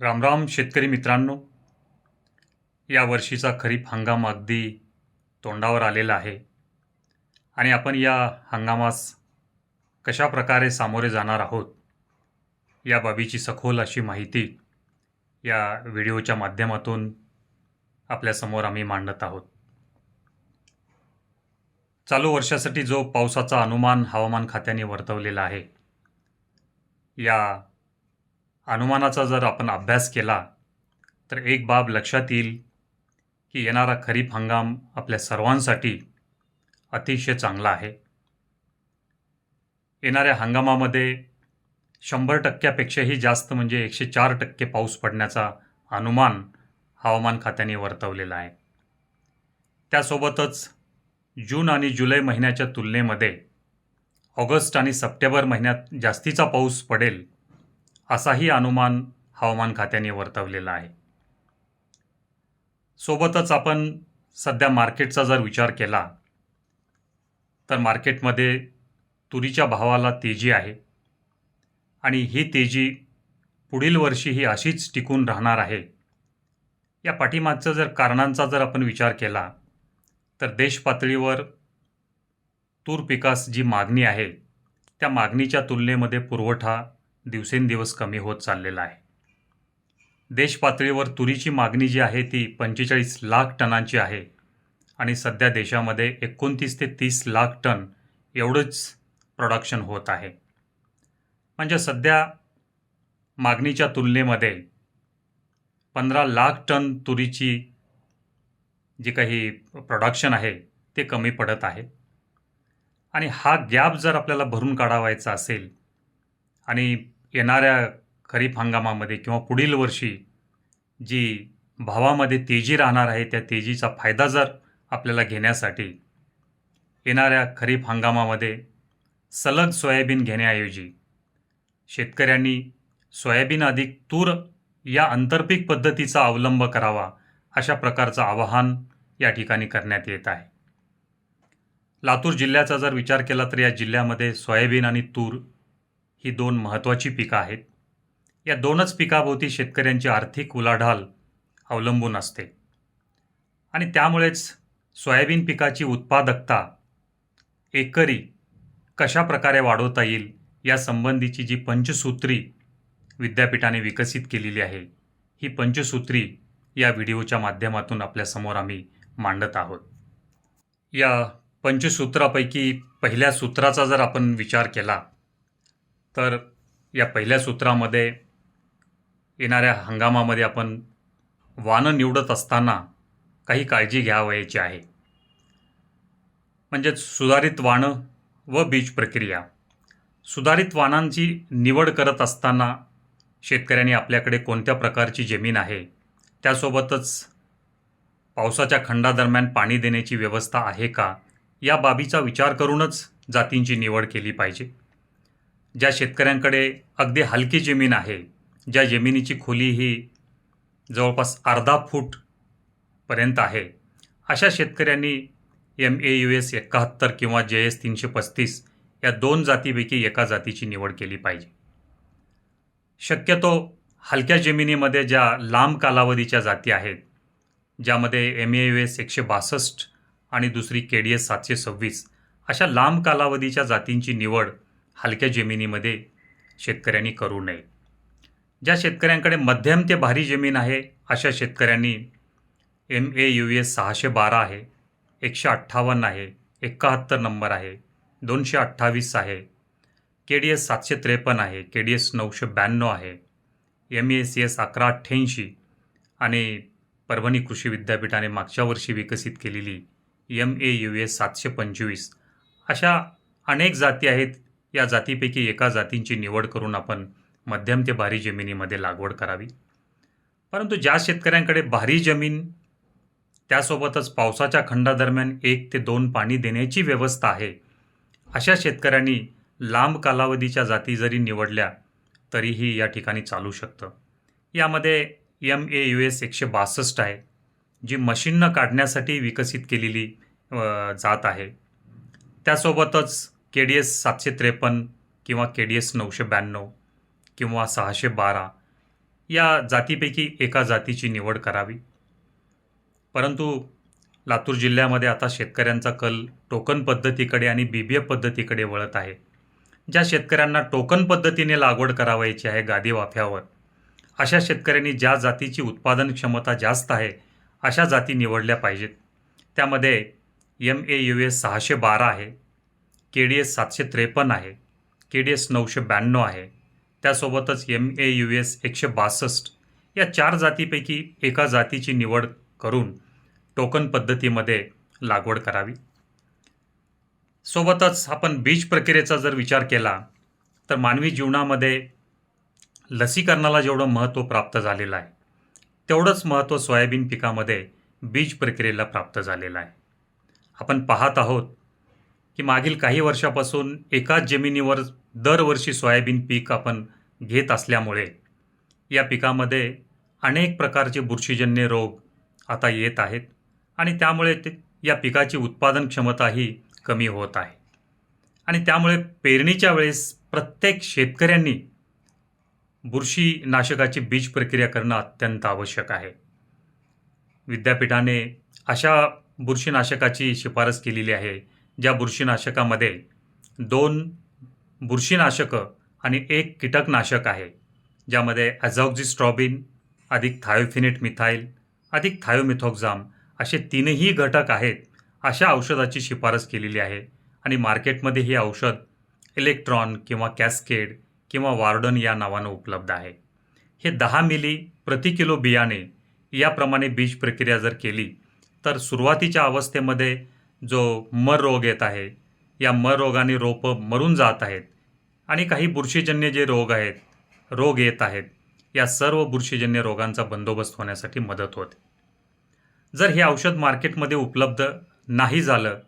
रामराम शेतकरी मित्रांनो या वर्षीचा खरीप हंगाम अगदी तोंडावर आलेला आहे. आणि आपण या हंगामास कशा प्रकारे सामोरे जाणार आहोत या बाबीची सखोल अशी माहिती या व्हिडिओच्या माध्यमातून आपल्यासमोर आम्ही मांडत आहोत. चालू वर्षासाठी जो पावसाचा अनुमान हवामान खात्याने वर्तवलेला आहे या अनुमानाचा जर आपण अभ्यास केला तर एक बाब लक्षात येईल की येणारा खरीप हंगाम आपल्या सर्वांसाठी अतिशय चांगला आहे. येणाऱ्या हंगामामध्ये शंभर टक्क्यापेक्षाही जास्त म्हणजे एकशे चार टक्के पाऊस पडण्याचा अनुमान हवामान खात्याने वर्तवलेला आहे. त्यासोबतच जून आणि जुलै महिन्याच्या तुलनेमध्ये ऑगस्ट आणि सप्टेंबर महिन्यात जास्तीचा पाऊस पडेल असाही अनुमान हवामान खात्याने वर्तवलेला आहे. सोबतच आपण सध्या मार्केटचा जर विचार केला तर मार्केटमध्ये तुरीच्या भावाला तेजी आहे आणि ही तेजी पुढील वर्षी ही अशीच टिकून राहणार आहे. या पाठीमागचं जर कारणांचा जर आपण विचार केला तर देशपातळीवर तूर पिकास जी मागणी आहे त्या मागणीच्या तुलनेमध्ये पुरवठा दिवसेंदिवस कमी होत चाललेला आहे. देशपातळीवर तुरीची मागणी जी आहे ती पंचेचाळीस लाख टनांची आहे आणि सध्या देशामध्ये एकोणतीस ते तीस लाख टन एवढंच प्रोडक्शन होत आहे. म्हणजे सध्या मागणीच्या तुलनेमध्ये पंधरा लाख टन तुरीची जी काही प्रोडक्शन आहे ते कमी पडत आहे. आणि हा गॅप जर आपल्याला भरून काढावायचा असेल आणि येणाऱ्या खरीप हंगामामध्ये किंवा पुढील वर्षी जी भावामध्ये तेजी राहणार आहे त्या तेजीचा फायदा जर आपल्याला घेण्यासाठी येणाऱ्या खरीप हंगामामध्ये सलग सोयाबीन घेण्याऐवजी शेतकऱ्यांनी सोयाबीन अधिक तूर या आंतरपीक पद्धतीचा अवलंब करावा अशा प्रकारचं आवाहन या ठिकाणी करण्यात येत आहे. लातूर जिल्ह्याचा जर विचार केला तर या जिल्ह्यामध्ये सोयाबीन आणि तूर ही दोन महत्त्वाची पिकं आहेत. या दोनच पिकाभोवती शेतकऱ्यांची आर्थिक उलाढाल अवलंबून असते. आणि त्यामुळेच सोयाबीन पिकाची उत्पादकता एकरी कशा प्रकारे वाढवता येईल या संबंधीची जी पंचसूत्री विद्यापीठाने विकसित केलेली आहे ही पंचसूत्री या व्हिडिओच्या माध्यमातून आपल्यासमोर आम्ही मांडत आहोत. या पंचसूत्रापैकी पहिल्या सूत्राचा जर आपण विचार केला तर या पहिल्या सूत्रामध्ये येणाऱ्या हंगामामध्ये आपण वानं निवडत असताना काही काळजी घ्यावयाची आहे. म्हणजेच सुधारित वाणं व बीज प्रक्रिया. सुधारित वाणांची निवड करत असताना शेतकऱ्यांनी आपल्याकडे कोणत्या प्रकारची जमीन आहे? त्यासोबतच पावसाच्या खंडादरम्यान पाणी देण्याची व्यवस्था आहे का? या बाबीचा विचार करूनच जातींची निवड केली पाहिजे. ज्या शेतकऱ्यांकडे अगदी हलकी जमीन आहे ज्या जमिनीची खोली ही जवळपास अर्धा फूटपर्यंत आहे अशा शेतकऱ्यांनी एम ए यू एस एकाहत्तर किंवा जे एस तीनशे पस्तीस या दोन जातीपैकी एका जातीची निवड केली पाहिजे. शक्यतो हलक्या जमिनीमध्ये ज्या लांब कालावधीच्या जाती आहेत ज्यामध्ये एम ए यू एस एकशे बासष्ट आणि दुसरी के डी एस सातशे सव्वीस अशा लांब कालावधीच्या जातींची निवड हलक्या जमिनीमध्ये शेतकऱ्यांनी करू नये. ज्या शेतकऱ्यांकडे मध्यम ते भारी जमीन आहे अशा शेतकऱ्यांनी एम ए यू एस सहाशे बारा आहे एकशे अठ्ठावन्न आहे एकाहत्तर नंबर आहे दोनशे अठ्ठावीस आहे के डी एस सातशे त्रेपन्न आहे के डी एस नऊशे ब्याण्णव आहे एम ए सी एस अकरा अठ्ठ्याऐंशी आणि परभणी कृषी विद्यापीठाने मागच्या वर्षी विकसित केलेली एम ए यू एस सातशे पंचवीस. अशा अनेक जाती आहेत या जातीपैकी एका जातींची निवड करून आपण मध्यम ते भारी जमिनीमध्ये लागवड करावी. परंतु ज्या शेतकऱ्यांकडे भारी जमीन त्यासोबतच पावसाच्या खंडादरम्यान एक ते दोन पाणी देण्याची व्यवस्था आहे अशा शेतकऱ्यांनी लांब कालावधीच्या जाती जरी निवडल्या तरीही या ठिकाणी चालू शकतं. यामध्ये एम ए यू एस एकशे बासष्ट आहे जी मशीननं काढण्यासाठी विकसित केलेली जात आहे. त्यासोबतच के डी एस सातशे त्रेपन्न किंवा के डी एस नऊशे ब्याण्णव किंवा सहाशे बारा या जातीपैकी एका जातीची निवड करावी. परंतु लातूर जिल्ह्यामध्ये आता शेतकऱ्यांचा कल टोकन पद्धतीकडे आणि बी बी एफ पद्धतीकडे वळत आहे. ज्या शेतकऱ्यांना टोकन पद्धतीने लागवड करावायची आहे गादी वाफ्यावर अशा शेतकऱ्यांनी ज्या जातीची उत्पादन क्षमता जास्त आहे अशा जाती निवडल्या पाहिजेत. त्यामध्ये एम ए यू एस सहाशे बारा आहे के डी एस सातशे त्रेपन्न आहे. के डी एस नऊशे ब्याण्णव आहे. त्यासोबतच एम ए यू एस एकशे बासष्ट या चार जातीपैकी एका जातीची निवड करून टोकन पद्धतीमध्ये लागवड करावी. सोबतच आपण बीज प्रक्रियेचा जर विचार केला तर मानवी जीवनामध्ये लसीकरणाला जेवढं महत्त्व प्राप्त झालेलं आहे तेवढंच महत्त्व सोयाबीन पिकामध्ये बीज प्रक्रियेला प्राप्त झालेलं आहे. आपण पाहत आहोत की मागील काही वर्षापासून एकाच जमिनीवर दरवर्षी सोयाबीन पीक आपण घेत असल्यामुळे या पिकामध्ये अनेक प्रकारचे बुरशीजन्य रोग आता येत आहेत आणि त्यामुळे ते या पिकाची उत्पादन क्षमताही कमी होत आहे. आणि त्यामुळे पेरणीच्या वेळेस प्रत्येक शेतकऱ्यांनी बुरशीनाशकाची बीज प्रक्रिया करणं अत्यंत आवश्यक आहे. विद्यापीठाने अशा बुरशीनाशकाची शिफारस केलेली आहे ज्या बुरशीनाशकामध्ये दोन बुरशीनाशकं आणि एक कीटकनाशक आहे ज्यामध्ये ॲझॉक्झिस्ट्रॉबिन अधिक थायोफिनेट मिथाईल अधिक थायोमिथॉक्झाम असे तीनही घटक आहेत अशा औषधाची शिफारस केलेली आहे. आणि मार्केटमध्ये हे औषध इलेक्ट्रॉन किंवा कॅस्केड किंवा वार्डन या नावानं उपलब्ध आहे. हे दहा मिली प्रति किलो बियाणे याप्रमाणे बीज प्रक्रिया जर केली तर सुरुवातीच्या अवस्थेमध्ये जो मर रोग येत आहे या मर रोगाने रोपं मरून जात आहेत आणि काही बुरशीजन्य जे रोग आहेत रोग येत आहेत या सर्व बुरशीजन्य रोगांचा बंदोबस्त होण्यासाठी मदत होते. जर हे औषध मार्केटमध्ये उपलब्ध नाही झालं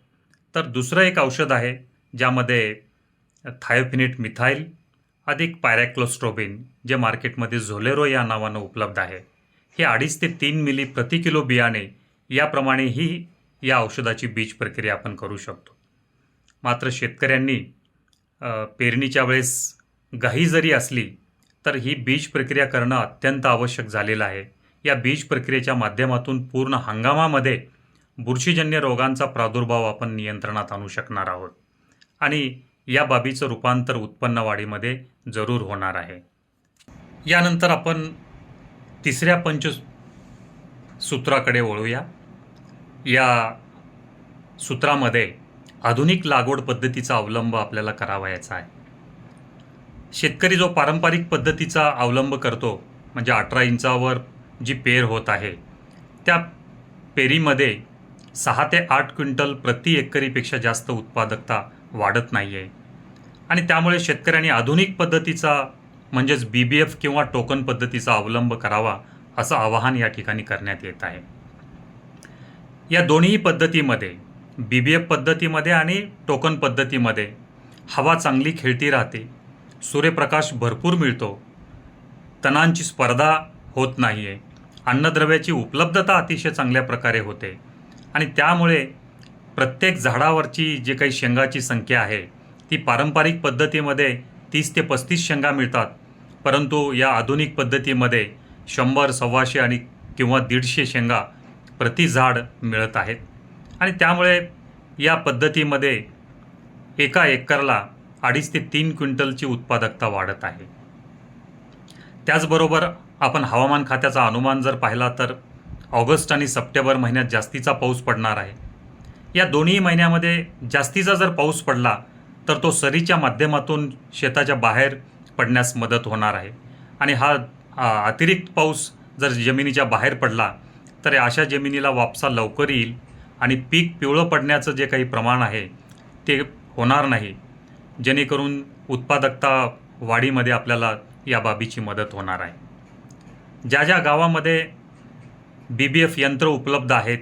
तर दुसरं एक औषध आहे ज्यामध्ये थायोफिनिट मिथाईल अधिक पायरॅक्लोस्ट्रोबिन जे मार्केटमध्ये झोलेरो या नावानं उपलब्ध आहे हे अडीच ते तीन मिली प्रति किलो बियाणे याप्रमाणेही या औषधाची बीज प्रक्रिया आपण करू शकतो. मात्र शेतकऱ्यांनी पेरणीच्या वेळेस गाही जरी असली तर ही बीज प्रक्रिया करणं अत्यंत आवश्यक झालेलं आहे. या बीज प्रक्रियेच्या माध्यमातून पूर्ण हंगामामध्ये बुरशीजन्य रोगांचा प्रादुर्भाव आपण नियंत्रणात आणू शकणार आहोत. आणि या बाबीचं रूपांतर उत्पन्न वाढीमध्ये जरूर होणार आहे. यानंतर आपण तिसऱ्या पंच सूत्राकडे वळूया. या सूत्रामध्ये आधुनिक लागवड पद्धतीचा अवलंब आपल्याला करावायचा आहे. शेतकरी जो पारंपरिक पद्धतीचा अवलंब करतो म्हणजे अठरा इंचावर जी पेर होत आहे त्या पेरीमध्ये सहा ते आठ क्विंटल प्रति एकरीपेक्षा जास्त उत्पादकता वाढत नाही आहे आणि त्यामुळे शेतकऱ्यांनी आधुनिक पद्धतीचा म्हणजेच बी बी एफ किंवा टोकन पद्धतीचा अवलंब करावा असं आवाहन या ठिकाणी करण्यात येत आहे. या दोन्ही पद्धतीमध्ये बी बी एफ पद्धतीमध्ये आणि टोकन पद्धतीमध्ये हवा चांगली खेळती राहते सूर्यप्रकाश भरपूर मिळतो तणांची स्पर्धा होत नाही आहे अन्नद्रव्याची उपलब्धता अतिशय चांगल्या प्रकारे होते आणि त्यामुळे प्रत्येक झाडावरची जे काही शेंगाची संख्या आहे ती पारंपरिक पद्धतीमध्ये तीस ते पस्तीस शेंगा मिळतात. परंतु या आधुनिक पद्धतीमध्ये शंभर सव्वाशे आणि किंवा दीडशे शेंगा प्रति झाड मिळत आहेत आणि त्यामुळे या पद्धतीमध्ये एका एकरला अडीच ते तीन क्विंटलची उत्पादकता वाढत आहे. त्याचबरोबर आपण हवामान खात्याचा अनुमान जर पाहिला तर ऑगस्ट आणि सप्टेंबर महिन्यात जास्तीचा पाऊस पडणार आहे. या दोन्ही महिन्यामध्ये जास्तीचा जर पाऊस पडला तर तो सरीच्या माध्यमातून शेताच्या बाहेर पडण्यास मदत होणार आहे. आणि हा अतिरिक्त पाऊस जर जमिनीच्या बाहेर पडला तर अशा जमिनीला वापसा लवकर येईल आणि पीक पिवळं पडण्याचं जे काही प्रमाण आहे ते होणार नाही. जेणेकरून उत्पादकता वाढीमध्ये आपल्याला या बाबीची मदत होणार आहे. ज्या ज्या गावामध्ये बी बी एफ यंत्र उपलब्ध आहेत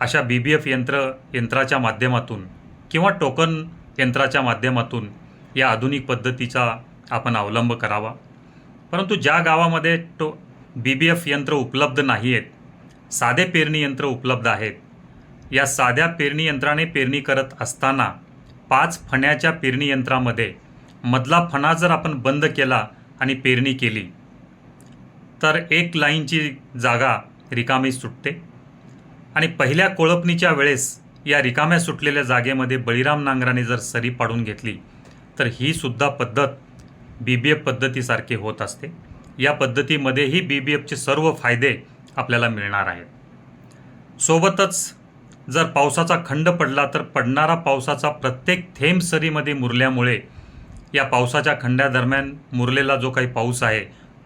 अशा बी बी एफ यंत्र यंत्राच्या माध्यमातून किंवा टोकन यंत्राच्या माध्यमातून या आधुनिक पद्धतीचा आपण अवलंब करावा. परंतु ज्या गावामध्ये टो बी बी एफ यंत्र उपलब्ध नाही आहेत साधे पेरणी यंत्र उपलब्ध आहेत. या साध्या पेरणी यंत्राने पेरणी करत असताना पाच फण्याच्या पेरणी यंत्रामध्ये मधला फणा जर आपण बंद केला आणि पेरणी केली तर एक लाईनची जागा रिकामी सुटते. आणि पहिल्या कोळपणीच्या वेळेस या रिकाम्या सुटलेल्या जागेमध्ये बळीराम नांगराने जर सरी पाडून घेतली तर ही सुद्धा पद्धत बी बी एफ पद्धतीसारखी होत असते. या पद्धतीमध्येही बी बी एफचे सर्व फायदे आपल्याला मिळणार आहेत सोबतच जर पावसाचा खंड पडला तर पडणारा पावसाचा प्रत्येक थेंब सरीमध्ये मुरल्यामुळे या पावसाच्या खंड्यादरम्यान मुरलेला जो काही पाऊस आहे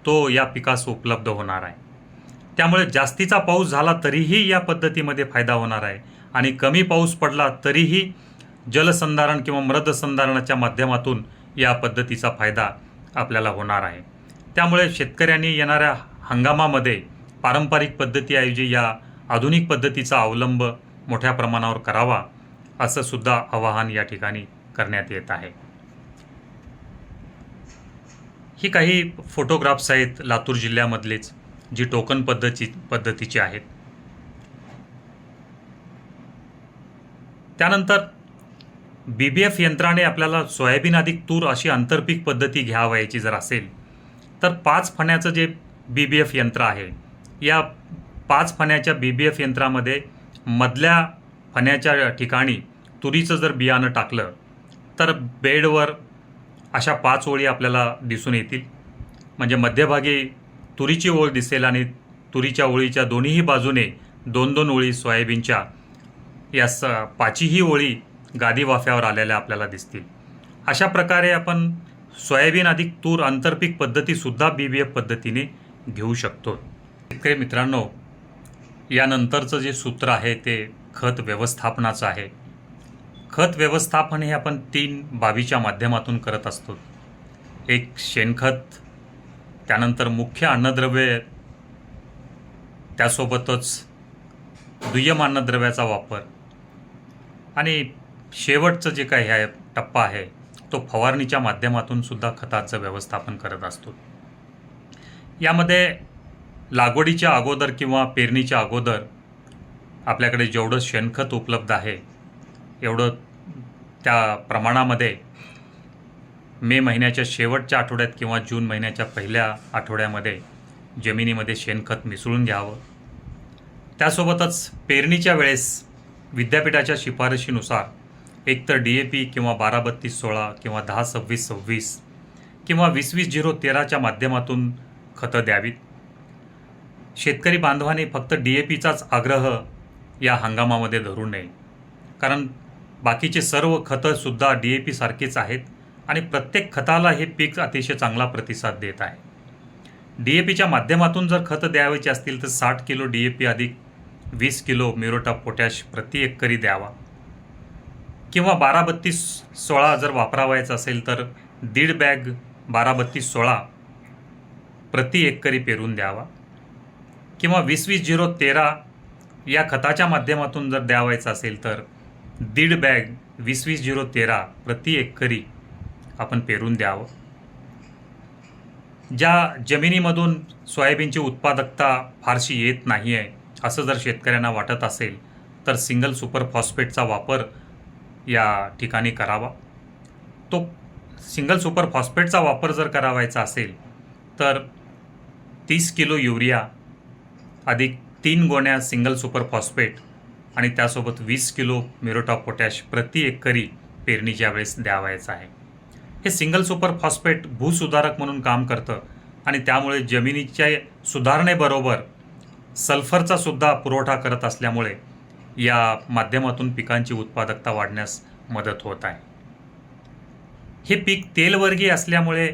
तो या पिकास उपलब्ध होणार आहे. त्यामुळे जास्तीचा पाऊस झाला तरीही या पद्धतीमध्ये फायदा होणार आहे आणि कमी पाऊस पडला तरीही जलसंधारण किंवा मृदसंधारणाच्या माध्यमातून या पद्धतीचा फायदा आपल्याला होणार आहे. त्यामुळे शेतकऱ्यांनी येणाऱ्या हंगामामध्ये पारंपरिक पद्धतीऐवजी या आधुनिक पद्धतीचा अवलंब मोठ्या प्रमाणावर करावा असं सुद्धा आवाहन या ठिकाणी करण्यात येत आहे. ही काही फोटोग्राफ्स आहेत लातूर जिल्ह्यामधलेच जी टोकन पद्धती पद्धतीची आहेत. त्यानंतर बी बी एफ यंत्राने आपल्याला सोयाबीन अधिक तूर अशी आंतरपीक पद्धती घ्यावयाची जर असेल तर पाच फण्याचं जे बी बी एफ यंत्र आहे या पाच फण्याच्या बी बी एफ यंत्रामध्ये मधल्या फण्याच्या ठिकाणी तुरीचं जर बियाणं टाकलं तर बेडवर अशा पाच ओळी आपल्याला दिसून येतील. म्हणजे मध्यभागी तुरीची ओळ दिसेल आणि तुरीच्या ओळीच्या दोन्हीही बाजूने दोन दोन ओळी सोयाबीनच्या या स पाचीही ओळी गादी वाफ्यावर आलेल्या आपल्याला दिसतील. अशा प्रकारे आपण सोयाबीन अधिक तूर आंतरपीक पद्धतीसुद्धा बी बी एफ पद्धतीने घेऊ शकतो. शेतकरी मित्रांनो यानंतरचं जे सूत्र आहे ते खत व्यवस्थापनाचं आहे. खत व्यवस्थापन हे आपण तीन बाबीच्या माध्यमातून करत असतो. एक शेणखत त्यानंतर मुख्य अन्नद्रव्य त्यासोबतच दुय्यम अन्नद्रव्याचा वापर. आणि शेवटचं जे काही आहे टप्पा आहे तो फवारणीच्या माध्यमातून सुद्धा खताचं व्यवस्थापन करत असतो. यामध्ये लागवडीच्या अगोदर किंवा पेरणीच्या अगोदर आपल्याकडे जेवढं शेणखत उपलब्ध आहे एवढं त्या प्रमाणामध्ये मे महिन्याच्या शेवटच्या आठवड्यात किंवा जून महिन्याच्या पहिल्या आठवड्यामध्ये जमिनीमध्ये शेणखत मिसळून घ्यावं. त्यासोबतच पेरणीच्या वेळेस विद्यापीठाच्या शिफारशीनुसार एकतर डी ए पी किंवा बारा बत्तीस सोळा किंवा दहा सव्वीस सव्वीस किंवा वीस वीस झिरो तेराच्या माध्यमातून खतं द्यावीत. शेतकरी बांधवांनी फक्त डी ए पीचाच आग्रह या हंगामामध्ये धरू नये. कारण बाकीचे सर्व खतंसुद्धा डी ए पीसारखीच आहेत आणि प्रत्येक खताला हे पीक अतिशय चांगला प्रतिसाद देत आहे. डी ए पीच्या माध्यमातून जर खतं द्यावयाची असतील तर साठ किलो डी ए पी अधिक वीस किलो म्युरोटा पोटॅश प्रति एकरी द्यावा. किंवा बारा बत्तीस सोळा जर वापरावायचा असेल तर दीड बॅग बारा बत्तीस सोळा प्रति एकरी पेरून द्यावा. किंवा वीस वीस झिरो तेरा या खताच्या माध्यमातून जर द्यावायचं असेल तर दीड बॅग वीस वीस झिरो तेरा प्रति एकरी आपण पेरून द्यावं. ज्या जमिनीमधून सोयाबीनची उत्पादकता फारशी येत नाही आहे असं जर शेतकऱ्यांना वाटत असेल तर सिंगल सुपर फॉस्फेटचा वापर या ठिकाणी करावा. तो सिंगल सुपर फॉस्फेटचा वापर जर करावायचा असेल तर तीस किलो युरिया अधिक तीन गोण्या सिंगल सुपर फॉस्फेट आणि त्यासोबत वीस किलो मिरोटा पोटॅश प्रति एकरी पेरणीच्या वेळेस द्यावायचं आहे. हे सिंगल सुपर फॉस्फेट भूसुधारक म्हणून काम करतं आणि त्यामुळे जमिनीच्या सुधारणेबरोबर सल्फरचा सुद्धा पुरवठा करत असल्यामुळे या माध्यमातून पिकांची उत्पादकता वाढण्यास मदत होत आहे. हे पीक तेलवर्गीय असल्यामुळे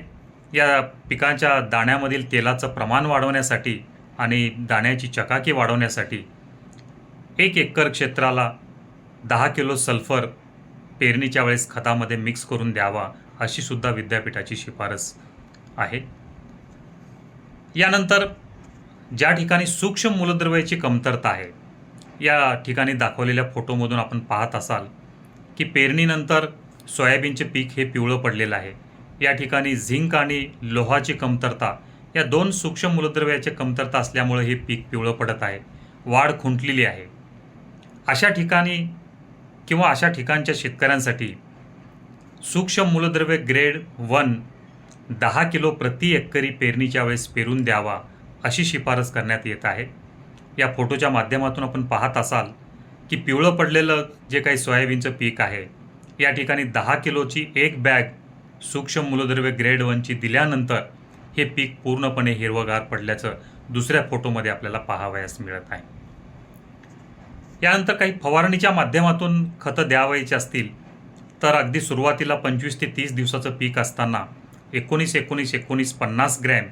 या पिकांच्या दाण्यामधील तेलाचं प्रमाण वाढवण्यासाठी आणि दाण्याची चकाकी वाढवण्यासाठी एक एकर क्षेत्राला दहा किलो सल्फर पेरणीच्या वेळेस खतामध्ये मिक्स करून द्यावा अशी सुद्धा विद्यापीठाची शिफारस आहे. यानंतर ज्या ठिकाणी सूक्ष्म मूलद्रव्याची कमतरता आहे या ठिकाणी दाखवलेल्या फोटोमधून आपण पाहत असाल की पेरणीनंतर सोयाबीनचे पीक हे पिवळं पडलेलं आहे. या ठिकाणी झिंक आणि लोहाची कमतरता या दोन सूक्ष्म मूलद्रव्याची कमतरता असल्यामुळे हे पीक पिवळं पडत आहे. वाढ खुंटलेली आहे. अशा ठिकाणी किंवा अशा ठिकाणच्या शेतकऱ्यांसाठी सूक्ष्म मूलद्रव्य ग्रेड वन दहा किलो प्रति एकरी पेरणीच्या वेळेस पेरून द्यावा अशी शिफारस करण्यात येत आहे. या फोटोच्या माध्यमातून आपण पाहत असाल की पिवळं पडलेलं जे काही सोयाबीनचं पीक आहे या ठिकाणी दहा किलोची एक बॅग सूक्ष्म मूलद्रव्य ग्रेड वनची दिल्यानंतर हे पीक पूर्णपणे हिरवगार पडल्याचं दुसऱ्या फोटोमध्ये आपल्याला पाहावयास मिळत आहे. यानंतर काही फवारणीच्या माध्यमातून खतं द्यावायची असतील तर अगदी सुरुवातीला पंचवीस ते तीस दिवसाचं पीक असताना एकोणीस एकोणीस एकोणीस पन्नास ग्रॅम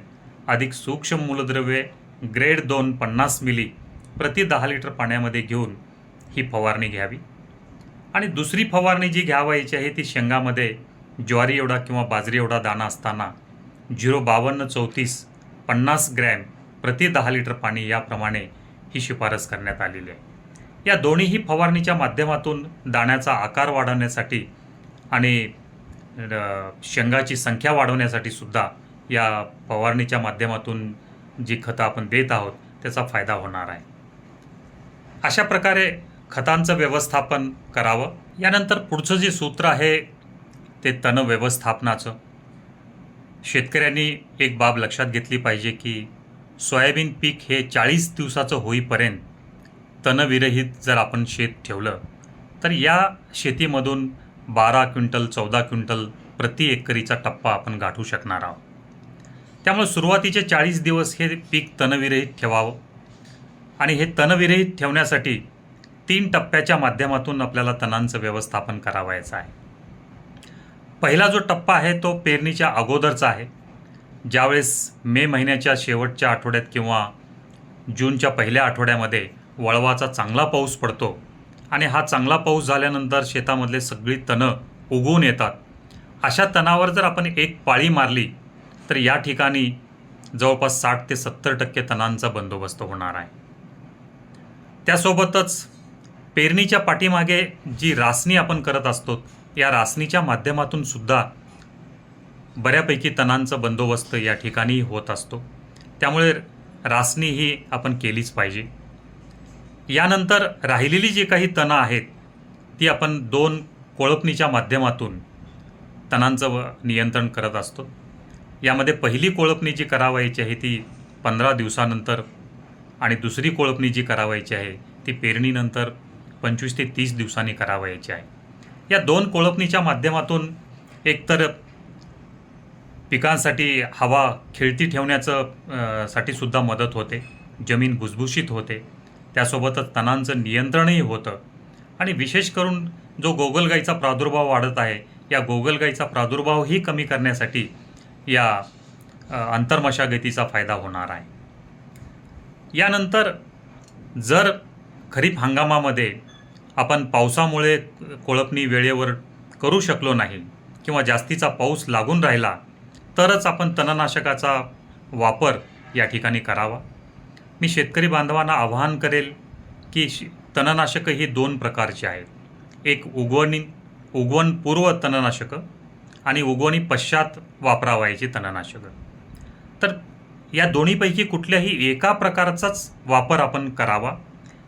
अधिक सूक्ष्म मूलद्रव्ये ग्रेड दोन पन्नास मिली प्रति दहा लिटर पाण्यामध्ये घेऊन ही फवारणी घ्यावी. आणि दुसरी फवारणी जी घ्यावायची आहे ती शेंगामध्ये ज्वारी एवढा किंवा बाजरी एवढा दाणा असताना झिरो बावन्न चौतीस पन्नास ग्रॅम प्रति दहा लिटर पाणी याप्रमाणे ही शिफारस करण्यात आलेली आहे. या दोन्हीही फवारणीच्या माध्यमातून दाण्याचा आकार वाढवण्यासाठी आणि शेंगाची संख्या वाढवण्यासाठी सुद्धा या फवारणीच्या माध्यमातून जी खतं आपण देत आहोत त्याचा फायदा होणार आहे. अशा प्रकारे खतांचं व्यवस्थापन करावं. यानंतर पुढचं जे सूत्र आहे ते तण व्यवस्थापनाचं शेतकऱ्यांनी एक बाब लक्षात घेतली पाहिजे की सोयाबीन पीक हे चाळीस दिवसाचं होईपर्यंत तणविरहित जर आपण शेत ठेवलं तर या शेतीमधून बारा क्विंटल चौदा क्विंटल प्रति एकरीचा टप्पा आपण गाठू शकणार आहोत. त्यामुळे सुरुवातीचे चाळीस दिवस हे पीक तणविरहित ठेवावं आणि हे तणविरहित ठेवण्यासाठी तीन टप्प्याच्या माध्यमातून आपल्याला तणांचं व्यवस्थापन करावायचं आहे. पहिला जो टप्पा आहे तो पेरणीच्या अगोदरचा आहे. ज्यावेळेस मे महिन्याच्या शेवटच्या आठवड्यात किंवा जूनच्या पहिल्या आठवड्यामध्ये वळवाचा चांगला पाऊस पडतो आणि हा चांगला पाऊस झाल्यानंतर शेतामधले सगळी तणं उगवून येतात. अशा तणावर जर आपण एक पाळी मारली तर या ठिकाणी जवळपास साठ ते सत्तर टक्के तणांचा बंदोबस्त होणार आहे. त्यासोबतच पेरणीच्या पाठीमागे जी रासणी आपण करत असतो या रासणीच्या माध्यमातून सुद्धा बऱ्यापैकी तणांचा बंदोबस्त या ठिकाणी होत असतो. त्यामुळे रासणी ही आपण केलीच पाहिजे. यानंतर राहिलेली जी काही तणं आहेत ती आपण दोन कोळपणीच्या माध्यमातून तणांचं व- नियंत्रण करत असतो. यामध्ये पहिली कोळपणी जी करावायची आहे ती पंधरा दिवसानंतर आणि दुसरी कोळपणी जी करावायची आहे ती पेरणीनंतर पंचवीस ते तीस दिवसांनी करावयाची आहे या दोन कोळपणीच्या माध्यमातून एकतर पिकांसाठी हवा खेळती ठेवण्याचं साठी सुद्धा मदत होते. जमीन भुसभुशीत होते. त्यासोबतच तणांचं नियंत्रणही होतं. आणि विशेष करून जो गोगलगाईचा प्रादुर्भाव वाढत आहे या गोगलगाईचा प्रादुर्भावही कमी करण्यासाठी या आंतरमशागतीचा फायदा होणार आहे. यानंतर जर खरीप हंगामामध्ये आपण पावसामुळे कोळपणी वेळेवर करू शकलो नाही किंवा जास्तीचा पाऊस लागून राहिला तरच आपण तणनाशकाचा वापर या ठिकाणी करावा. मी शेतकरी बांधवांना आवाहन करेल की श- तणनाशकं ही दोन प्रकारची आहेत. एक उगवणी उगवणपूर्व तणनाशकं आणि उगवणी पश्चात वापरावायची तणनाशकं. तर या दोन्हीपैकी कुठल्याही एका प्रकारचाच वापर आपण करावा.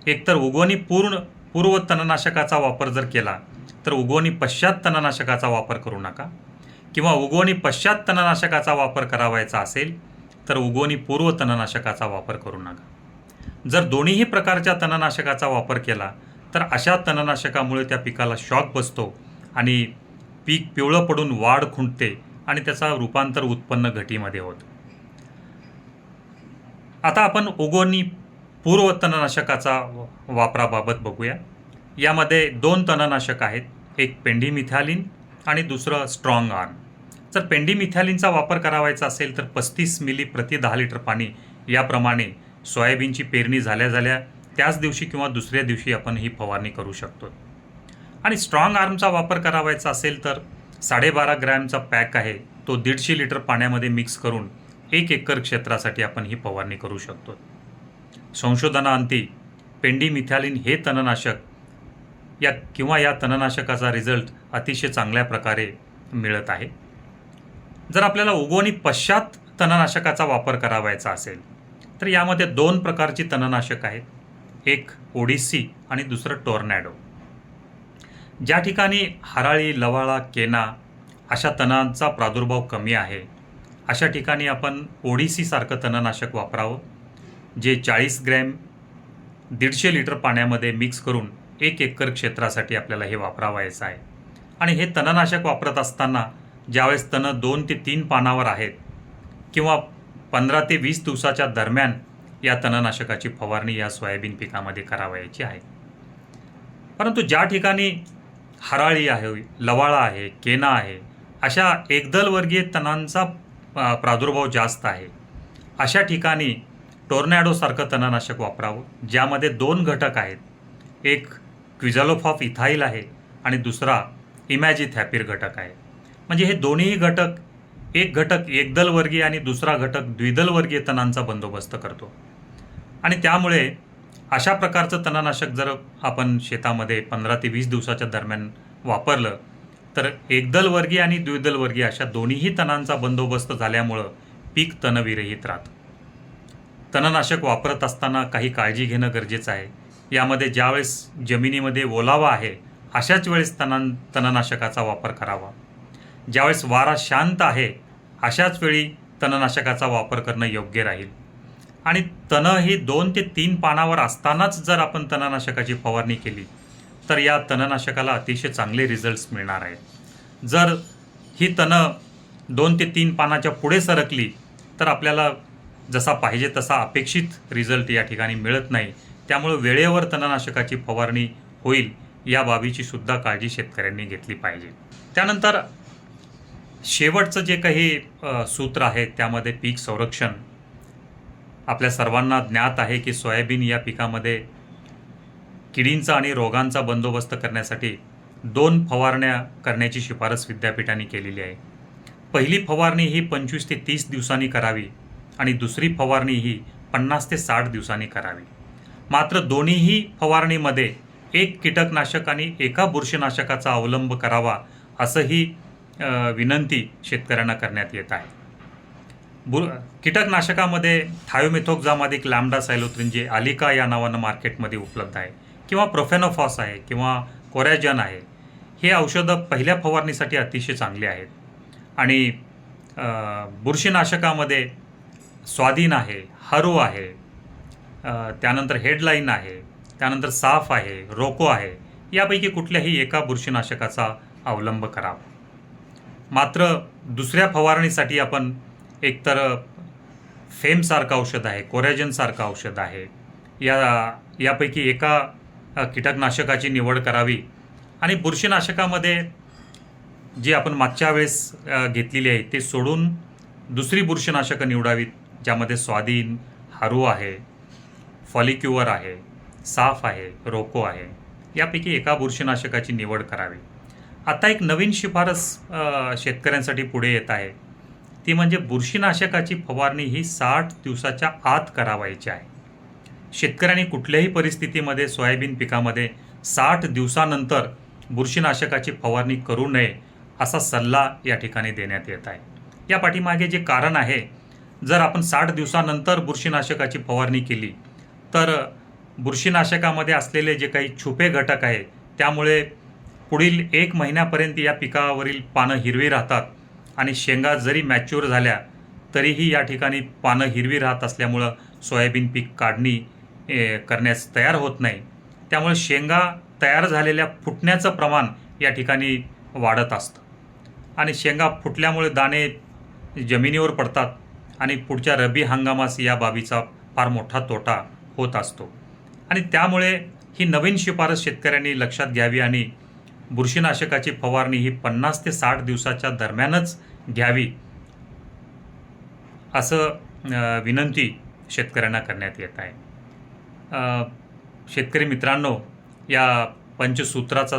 एकतर उगवणी पूर्ण पूर्व तणनाशकाचा वापर जर केला तर उगवणी पश्चात तणनाशकाचा वापर करू नका. किंवा उगवणी पश्चात तणनाशकाचा वापर करावायचा असेल तर उगवणी पूर्व तणनाशकाचा वापर करू नका. जर दोन्हीही प्रकारच्या तणनाशकाचा वापर केला तर अशा तणनाशकामुळे त्या पिकाला शॉक बसतो आणि पीक पिवळं पडून वाढ खुंटते आणि त्याचा रूपांतर उत्पन्न घटीमध्ये होतं. आता आपण उगवणी पूर्व तणनाशकाचा वापराबाबत बघूया. यामध्ये दोन तणनाशक आहेत. एक पेंडीमिथॅलिन आणि दुसरं स्ट्रॉंग आर्म. जर पेंडीमिथॅलिनचा वापर करावायचा असेल तर पस्तीस मिली प्रति दहा लिटर पाणी याप्रमाणे सोयाबीनची पेरणी झाल्या झाल्या त्याच दिवशी किंवा दुसऱ्या दिवशी आपण ही फवारणी करू शकतो. आणि स्ट्रॉंग आर्मचा वापर करावायचा असेल तर साडेबारा ग्रॅमचा पॅक आहे. तो दीडशे लिटर पाण्यामध्ये मिक्स करून एक एकर क्षेत्रासाठी आपण ही फवारणी करू शकतो. संशोधनाअंती पेंडीमिथॅलिन हे तणनाशक या किंवा या तणनाशकाचा रिझल्ट अतिशय चांगल्या प्रकारे मिळत आहे. जर आपल्याला उगवणी पश्चात तणनाशकाचा वापर करावायचा असेल तर यामध्ये दोन प्रकारची तणनाशक आहेत. एक ओडिसी आणि दुसरं टोर्नॅडो. ज्या ठिकाणी हराळी लवाळा केना अशा तणांचा प्रादुर्भाव कमी आहे अशा ठिकाणी आपण ओडिसीसारखं तणनाशक वापरावं. जे चाळीस ग्रॅम दीडशे लिटर पाण्यामध्ये मिक्स करून एक एकर क्षेत्रासाठी आपल्याला हे वापरावायचं आहे. आणि हे तणनाशक वापरत असताना ज्यावेळेस तणं दोन ते तीन पानावर आहेत किंवा पंधरा ते वीस दिवसाच्या दरम्यान या तणनाशकाची फवारणी या सोयाबीन पिकामध्ये करावयाची आहे. परंतु ज्या ठिकाणी हराळी आहे लवाळा आहे केना आहे अशा एकदलवर्गीय तणांचा प्रादुर्भाव जास्त आहे अशा ठिकाणी टोर्नॅडोसारखं तणनाशक वापरावं ज्यामध्ये दोन घटक आहेत. एक क्विझालोफॉफ इथाईल आहे आणि दुसरा इमॅजिथॅपिर घटक आहे. म्हणजे हे दोन्ही घटक एक घटक एकदलवर्गीय आणि दुसरा घटक द्विदलवर्गीय तणांचा बंदोबस्त करतो. आणि त्यामुळे अशा प्रकारचं तणनाशक जर आपण शेतामध्ये पंधरा ते वीस दिवसाच्या दरम्यान वापरलं तर एकदलवर्गीय आणि द्विदलवर्गीय अशा दोन्हीही तणांचा बंदोबस्त झाल्यामुळं पीक तणविरहित राहतं. तणनाशक वापरत असताना काही काळजी घेणं गरजेचं आहे. यामध्ये ज्यावेळेस जमिनीमध्ये ओलावा आहे अशाच वेळेस तण तणनाशकाचा वापर करावा. ज्यावेळेस वारा शांत आहे अशाच वेळी तणनाशकाचा वापर करणं योग्य राहील. आणि तणं ही दोन ते तीन पानावर असतानाच जर आपण तणनाशकाची फवारणी केली तर या तणनाशकाला अतिशय चांगले रिझल्ट्स मिळणार आहेत. जर ही तणं दोन ते तीन पानाच्या पुढे सरकली तर आपल्याला जसा पाहिजे तसा अपेक्षित रिझल्ट या ठिकाणी मिळत नाही. त्यामुळे वेळेवर तणनाशकाची फवारणी होईल या बाबीची सुद्धा काळजी शेतकऱ्यांनी घेतली पाहिजे. त्यानंतर शेवटचं जे काही सूत्र आहे त्यामध्ये पीक संरक्षण. आपल्या सर्वांना ज्ञात आहे की सोयाबीन या पिकामध्ये किडींचा आणि रोगांचा बंदोबस्त करण्यासाठी दोन फवारण्या करण्याची शिफारस विद्यापीठाने केलेली आहे. पहिली फवारणी ही पंचवीस ते तीस दिवसांनी करावी. आणि दुसरी फवारणी ही पन्नास ते साठ दिवसांनी करावी. मात्र दोन्हीही फवारणीमध्ये एक कीटकनाशक आणि एका बुरशीनाशकाचा अवलंब करावा असंही विनंती शेतकऱ्यांना करण्यात येत आहे. बुर कीटकनाशकामध्ये थायोमिथोक्झामादिक लॅमडा सायलोत्रिन जे आलिका या नावानं मार्केटमध्ये उपलब्ध आहे किंवा प्रोफेनोफॉस आहे किंवा कोरॅजन आहे हे औषधं पहिल्या फवारणीसाठी अतिशय चांगली आहेत. आणि बुरशीनाशकामध्ये स्वाधीन आहे हरो आहे त्यानंतर हेडलाईन आहे त्यानंतर साफ आहे रोको आहे यापैकी कुठल्याही एका बुरशीनाशकाचा अवलंब करावा मात्र दुसऱ्या फवारणीसाठी आपण एकतर फेमसारखं औषध आहे कोरॅजनसारखं औषध आहे या यापैकी एका कीटकनाशकाची निवड करावी. आणि बुरशीनाशकामध्ये जी आपण मागच्या वेळेस घेतलेली आहे ते सोडून दुसरी बुरशीनाशकं निवडावीत ज्यामध्ये स्वाधीन हारू आहे फॉलिक्युअर आहे साफ आहे रोको आहे. यापैकी एका बुरशीनाशकाची निवड करावी. आता एक नवीन शिफारस शेतकऱ्यांसाठी पुढे येत आहे. ती म्हणजे बुरशीनाशकाची फवारणी ही साठ दिवसाच्या आत करावायची आहे. शेतकऱ्यांनी कुठल्याही परिस्थितीमध्ये सोयाबीन पिकामध्ये साठ दिवसानंतर बुरशीनाशकाची फवारणी करू नये असा सल्ला या ठिकाणी देण्यात येत आहे. या पाठीमागे जे कारण आहे जर आपण साठ दिवसानंतर बुरशीनाशकाची फवारणी केली तर बुरशीनाशकामध्ये असलेले जे काही छुपे घटक आहे त्यामुळे पुढील एक महिन्यापर्यंत या पिकावरील पानं हिरवी राहतात आणि शेंगा जरी मॅच्युअर झाल्या तरीही या ठिकाणी पानं हिरवी राहत असल्यामुळं सोयाबीन पीक काढणी करण्यास तयार होत नाही. त्यामुळे शेंगा तयार झालेल्या फुटण्याचं प्रमाण या ठिकाणी वाढत असतं. आणि शेंगा फुटल्यामुळे दाणे जमिनीवर पडतात आणि पुढच्या रब्बी हंगामास या बाबीचा फार मोठा तोटा होत असतो. आणि त्यामुळे ही नवीन शिफारस शेतकऱ्यांनी लक्षात घ्यावी आणि बुरशीनाशकाची फवारणी ही पन्नास ते साठ दिवसाच्या दरम्यानच घ्यावी असं विनंती शेतकऱ्यांना करण्यात येत आहे. शेतकरी मित्रांनो या पंचसूत्राचा